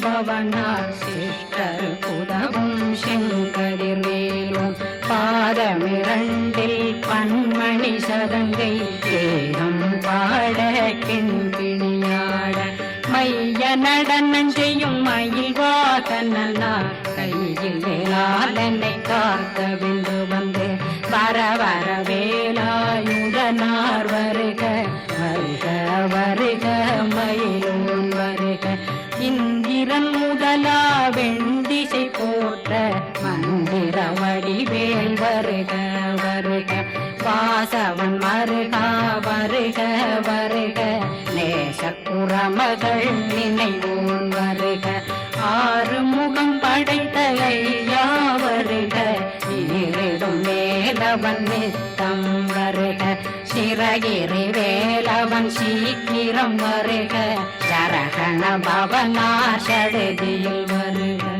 பவனா sister புதவும் செங்கதிர்வேலும் பாதமிரண்டில் பன்மணி சதங்கை தேகம் பாட கிண்பிணியாட மைய நடனம் செய்யும் மயில் வாசனா கையில் வேளாளனை காக்க விந்து வந்து வர நேசக்குறமகள் நினைவோன் வருக. ஆறு முகம் படைத்த ஐயா வருக ஈரிடும் மேலவன் நித்தம் வருக. சிறகிரி வேலவன் சீக்கிரம் வருக. சரகண பவனா சடுதியில் வருக.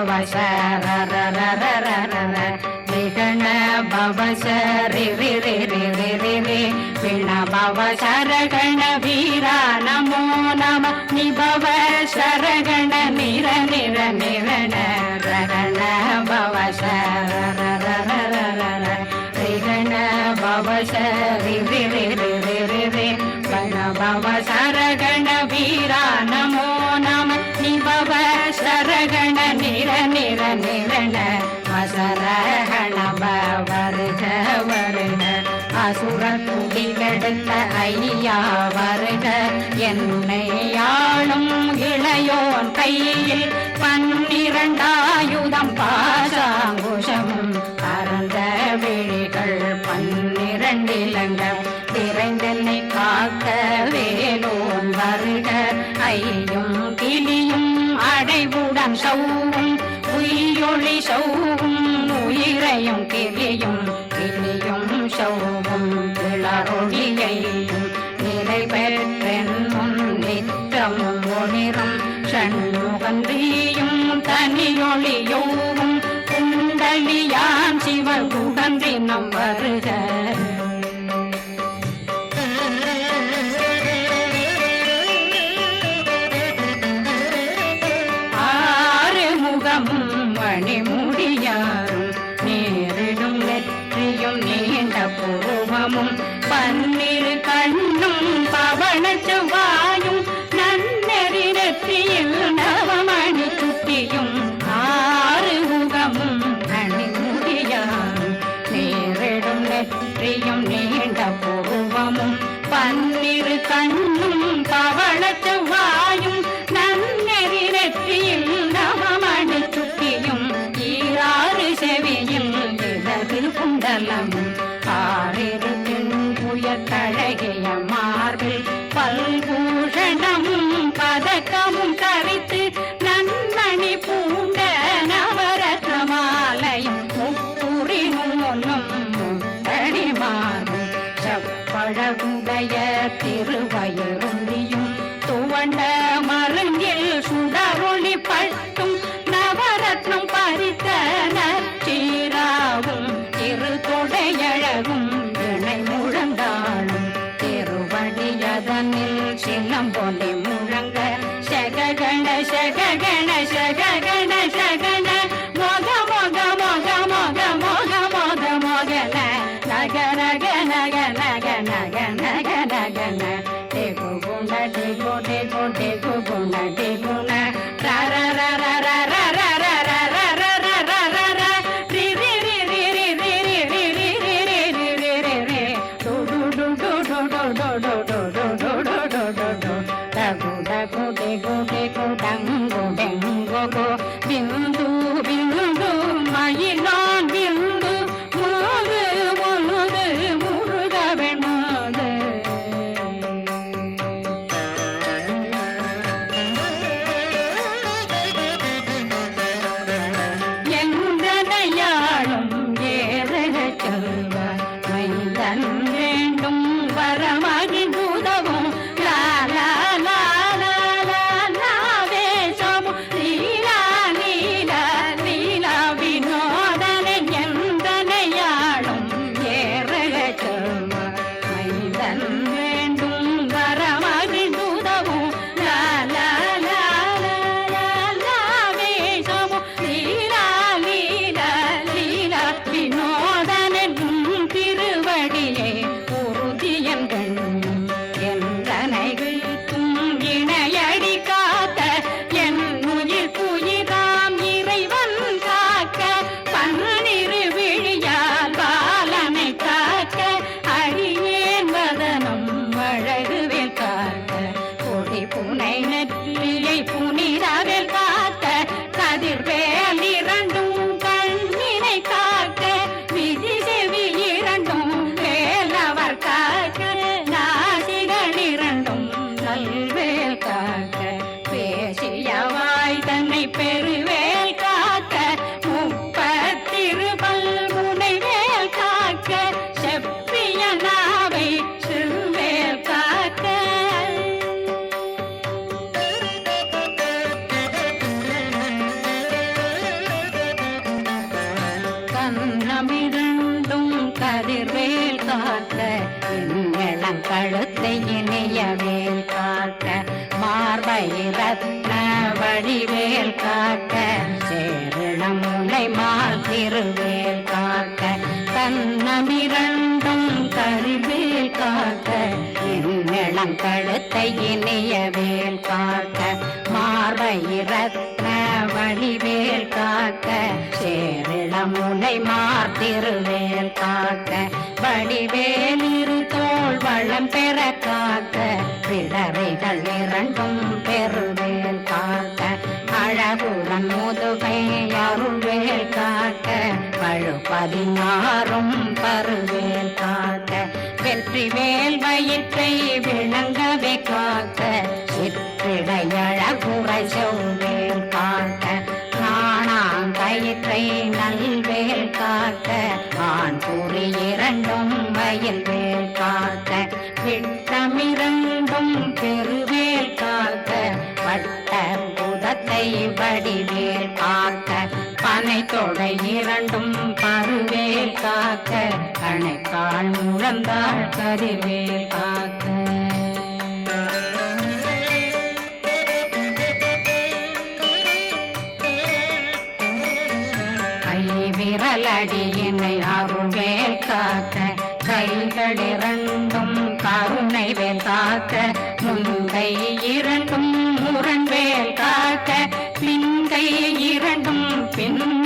பவ சரரரரரரர விண பவ வீரா நமோ நம நிபவ சரகண நிர நிர நிரண ரகண பவ ரிகண பவ சரி வீரா நமோ நம நிபவ சரகண நிர நிர நிரண வசரகண வருக வருக. அசுர துடி கெடுத்த ஐயா வருக. என்னை யாழும் இளையோன் கையில் பன்னிரண்டாயுதம் பாசாங்குஷம். அறந்த விழிகள் பன்னிரண்டிலங்க விரைந்தென்னை காக்க வேலோன் வருக. ஐயும் கிளியும் அடைவுடன் சௌ உயிரொளி சௌவும் உயிரையும் கிளியும் கிளியும் சௌவும் கிளறொளியையும் நிலை பெற்றென் முன் ஒளிரும் சண்முகந்தியும் தனியொளியோவும் குண்டலியான் சிவ குகந்தினம் வருக. பன்னிரு கண்ணும் பவன செவ்வாயும் நன்னெறி நெற்றியில் நவமணி குட்டியும் ஆறு முகமும் மணிமுடியாரும் நேரிடும் நெற்றியும் நீண்ட பூவமும் பன்னிரு கண்ணும் பவன செவ்வாயும் நன்னெறி நெற்றியில் நவமணி குட்டியும் ஈராறு செவியில் இடது குண்டலம். ஆறிரு கழகிய மார்பில் பல்பூஷணம் ಗಣ ಶಗ ಗಣ ಶಗ ಗಣ ಶಗಣ கையினைய வேல் காக்க மார்பை ரத்ன வழிவேல் காக்க சேரிளமுனை மார்த்திருவேல் காக்க வடிவேல் இரு தோல் வளம் பெற காக்க பிளவைகள் இரண்டும் பெருவேல் காக்க அழகுடன் முதுகை அருள்வேல் காக்க பழு பதினாறும் பருவேல் காக்க வெற்றி வேல் வயிற்றை அவை இரண்டும் பருவேல் காக்க கணைக்கால் முழந்தாள் கதிர்வேல் காக்க. கை விரலடியினை அருள்வேல் காக்க கைகளிரண்டும் கருணை வேல் காக்க முந்தை இரண்டும் முரண்வேல் காக்க பிந்தை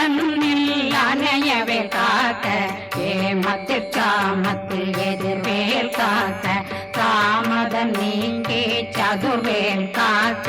மரணில் அணையவே காக்க ஏமத்து காமத்து எதிர்வேல் காக்க காமதன் நீங்கே சதுர்வேல் காக்க.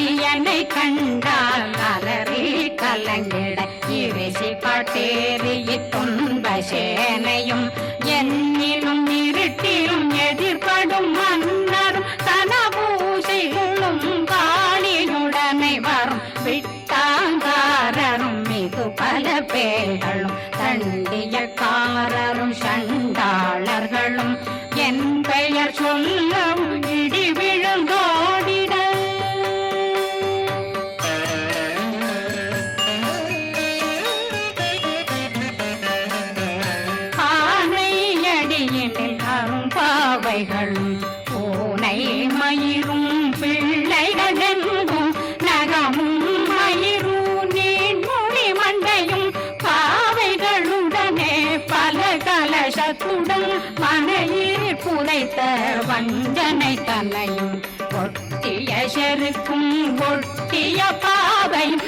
அடியனை கண்டால் அலறி கலங்கிட. இறைசி பாட்டேறிய துன்ப சேனையும் வஞ்சனை தலையும் ஒட்டிய செருக்கும் ஒட்டிய பாவையும்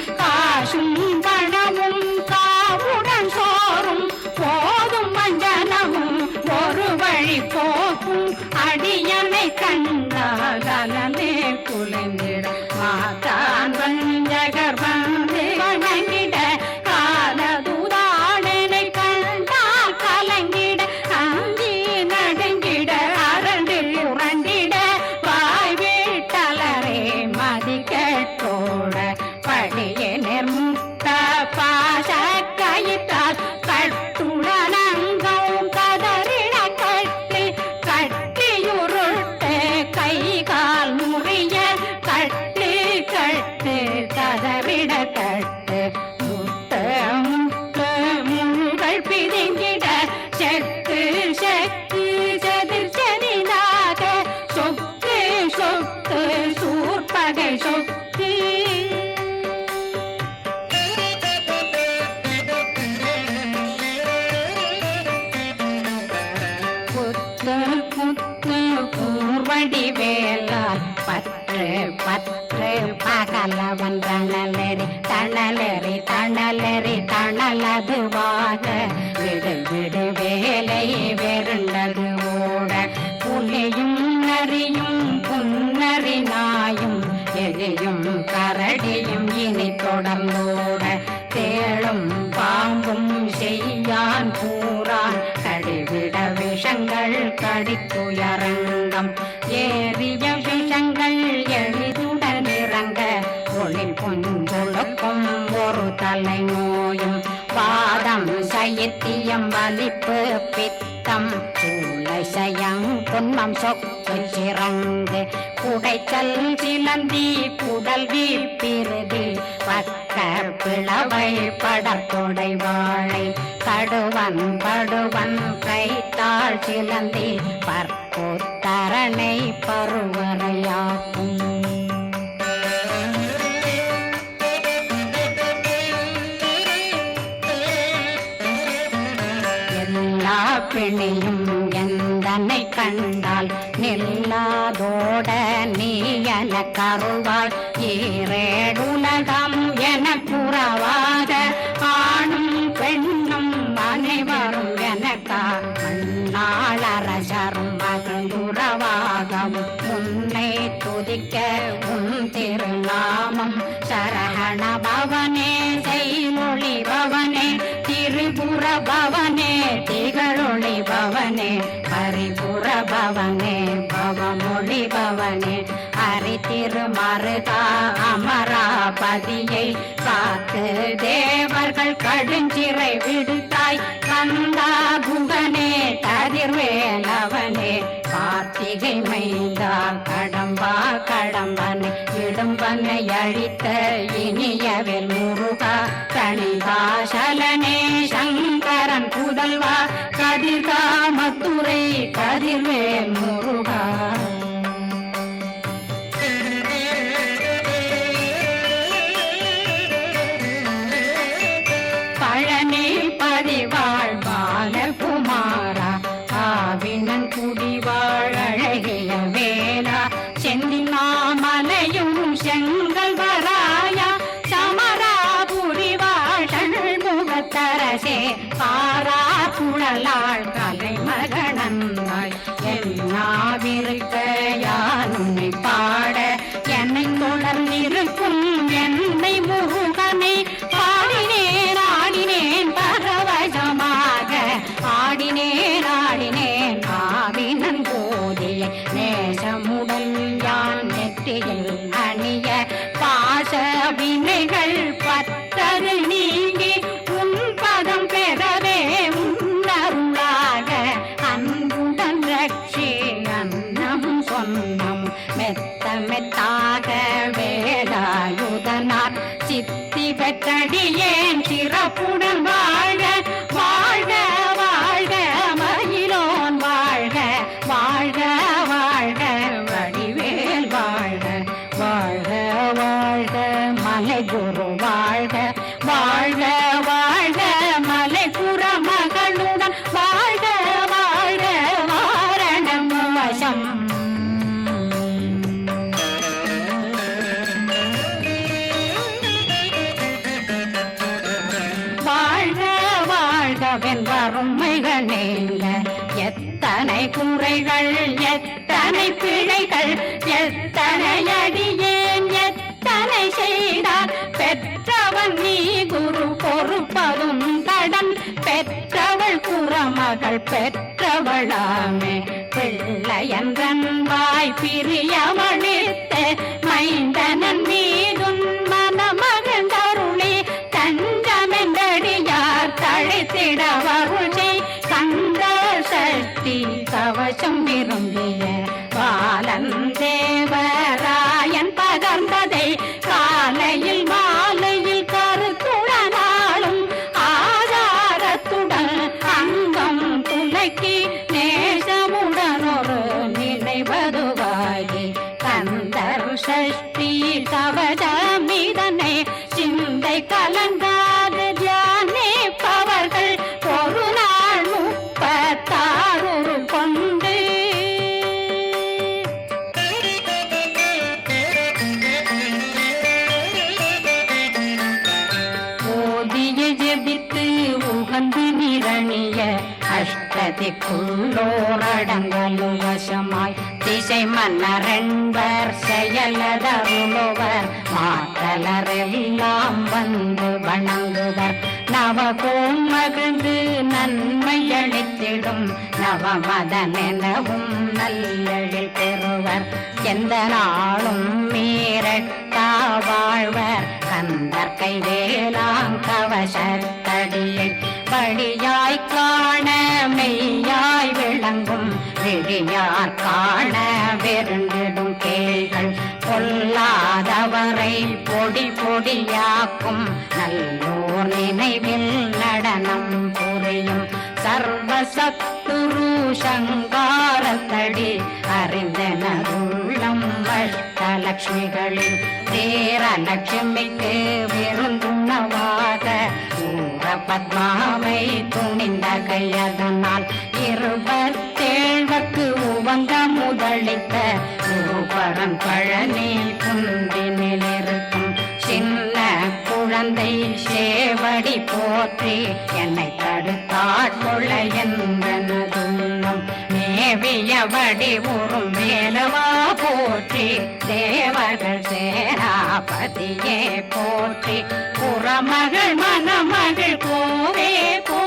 பற்று பற்று பகலவன் தணலெறி தணலெறி தணலெறி தணலதுவாக விடு விடு வேலை வெருண்டது ஓட புலியும் நரியும் புன்னரி நாயும் எலியும் கரடியும் இனி தொடர்ந்தோட. தேளும் பாம்பும் செய்யான் கூறான். கடிவிட விஷங்கள் கடித்துயரங்கம். ஏறிய விஷங்கள் எளிதுடன் இறங்க தொழில் பொன்பொழுக்கும் ஒரு தலை நோயும். பாதம் சயத்தியம் வலிப்பு பித்தம் சூளைசயம் புன்மம் சொக்கு சிறங்கு. குடைச்சல் சிலந்தி குடல் வீப்பிருதி பக்க பிளவை படத்தொடை வாழை கடுவன் படுவன் கைத்தாள் சிலந்தி பற்போத்தரணை பருவரையாக்கும் எல்லா பிணியும் எந்தனை கண்டால் நெல்லாதோட நீ என கருவாய். ஈரேடுலகம் என புறவாக ஆணும் பெண்ணும் அனைவரும் எனக்கா மண்ணாளரசரும் மகிழ்ந்துறவாகவும் உன்னை துதிக்க உன் திருநாமம் சரகண பவனே செய்மொழி பவனே திரிபுர பவனே திகழொளி பவனே. பவனே பவமொழி பவனே ஹரி திருமருகா அமராபதியை காத்து தேவர்கள் கடுஞ்சிறை விடுத்தாய். கந்தா குகனே கதிர்வேலவனே கார்த்திகை மைந்தான் கடம்பா கடம்பனை விடும்பனை அழித்த இனியவில் முருகா. கணிகாசலனே சங்கரன் புதல்வா. கதிர்காமத்துறை கதிர்வேல் முருகா. நெற்றியில் பாச வினைகள் பெற்றவளாமே பிள்ளையன்றன் வாய் பிரியமளித்த மைந்தனன் நீ. மன்னரென்பர் செயலதருளுவர் மாற்றலரெல்லாம் வந்து வணங்குவர். நவகோம் மகிழ்ந்து நன்மை அளித்திடும். நவமதனெனவும் நல்லழில் பெறுவர். எந்த நாளும் மீறட்டா வாழ்வர். கந்தற்கை கைவேலாம் கவசத்தடியை. படியாய் காண மெய்யாய் விளங்கும். விழியார் காண வெருண்டிடும் கேள்கள் பொல்லாதவரை பொடி பொடியாக்கும் நல்லோர் நினைவில் நடனம் புரியும் சர்வசத்துரு சங்காரத்தடி அறிந்தனருள்ளம் அஷ்டலட்சுமிகளில் தேரலட்சுமிக்கு விருந்துணவாக ஊர பத்மாவை துணிந்த கையதனால் இருபத்தேழ்வக்கு வந்த முதலித்த குருபரன் பழனி குந்தினிலிருக்கும் சின்ன குழந்தை சேவடி போற்றி என்னை தடுத்தாட்கொள்ள என்பனதுள்ளம் மேவியபடி உறும் மேலவா போற்றி தேவர்கள் சேராபதியே போற்றி. புறமகள் மணமகள் கோவே போ